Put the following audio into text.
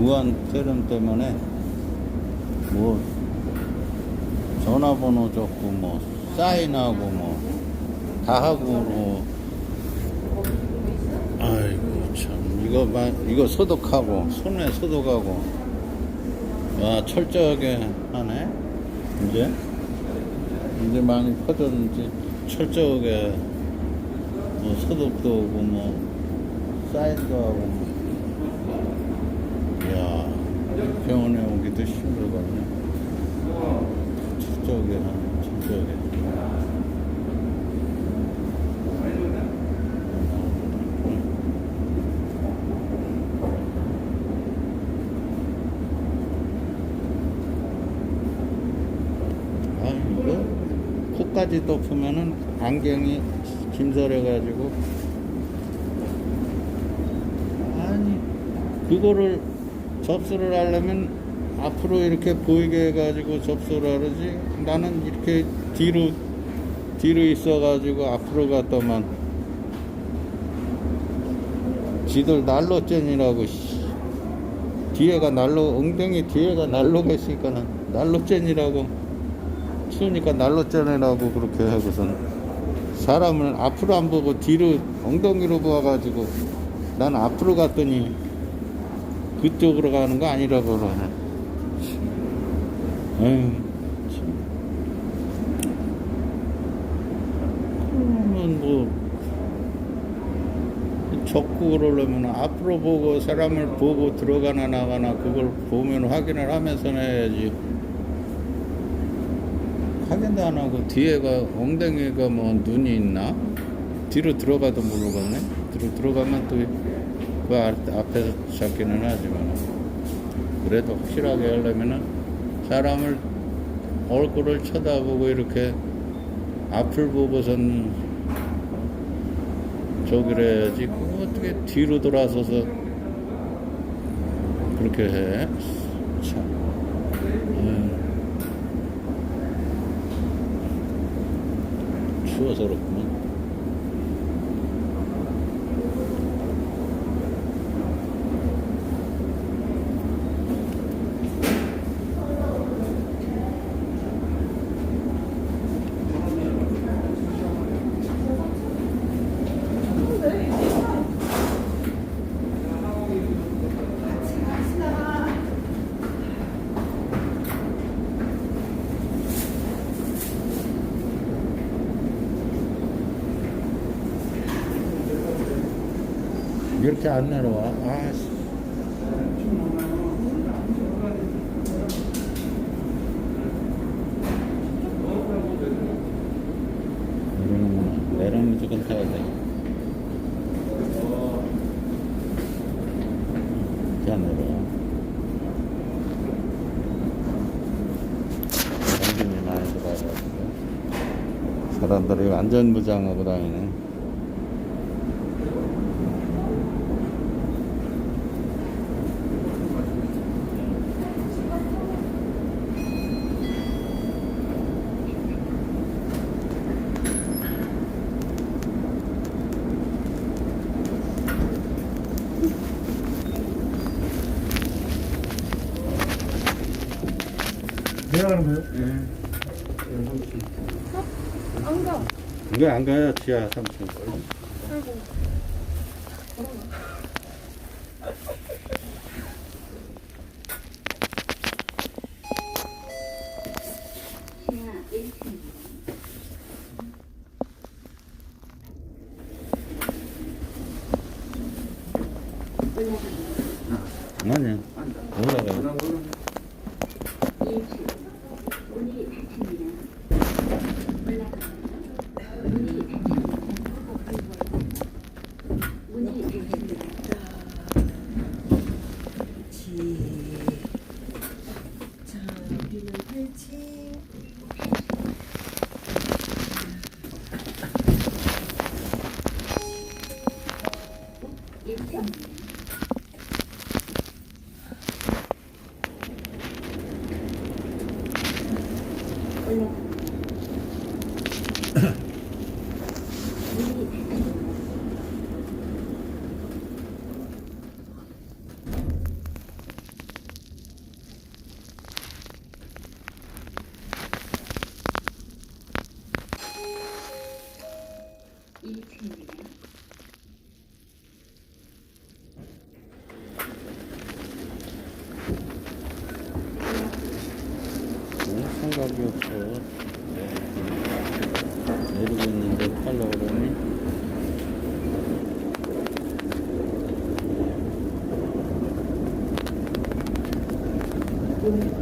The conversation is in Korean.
무한 세련 때문에 뭐 전화번호 적고 뭐 사인하고 뭐 다 하고 뭐. 아이고 참. 이거 마, 이거 소독하고 손에 소독하고. 와 철저하게 하네. 이제? 이제 많이 퍼졌는지 철저하게 뭐 소독도 하고 뭐 사인도 하고 뭐. 이야 병원에 오기도 힘들거든요 철저하게 하네 철저하게 아 이거 코까지 덮으면은 안경이 김설해가지고. 아니 그거를 접수를 하려면 앞으로 이렇게 보이게 해가지고 접수를 하지 나는 이렇게 뒤로 뒤로 있어가지고 앞으로 갔더만 지들 난로젠이라고 씨. 뒤에가 난로 엉덩이 뒤에가 난로가 있으니까는 난로젠이라고 추우니까 난로젠이라고 그렇게 하고선 사람을 앞으로 안 보고 뒤로 엉덩이로 보아가지고 난 앞으로 갔더니 그쪽으로 가는 거 아니라고 그러네. 참. 그러면 뭐 적고 그러려면 앞으로 보고 사람을 보고 들어가나 나가나 그걸 보면 확인을 하면서 해야지. 확인도 안 하고 뒤에가 엉덩이가 뭐 눈이 있나? 뒤로 들어가도 모르겠네. 뒤로 들어가면 또 그 앞에서 잡기는 하지만 그래도 확실하게 하려면은 사람을 얼굴을 쳐다보고 이렇게 앞을 보고선 저기를 해야지 그거 어떻게 뒤로 돌아서서 그렇게 해? 참. 에휴. 추워서 그렇구만. 이렇게 안 내려와. 아, 씨. 내려놓으면 무조건 타야 돼. 이렇게 안 내려와. 당신이 많이 들어가가지고. 사람들이 안전무장하고 다니네. 내가 하는 거예요? 안 가. 이거 안 가요, 지하 3층. 아이고. 아니야. 올라가요. 생각이 없어. 내리고 있는데 팔려고 그러니? 계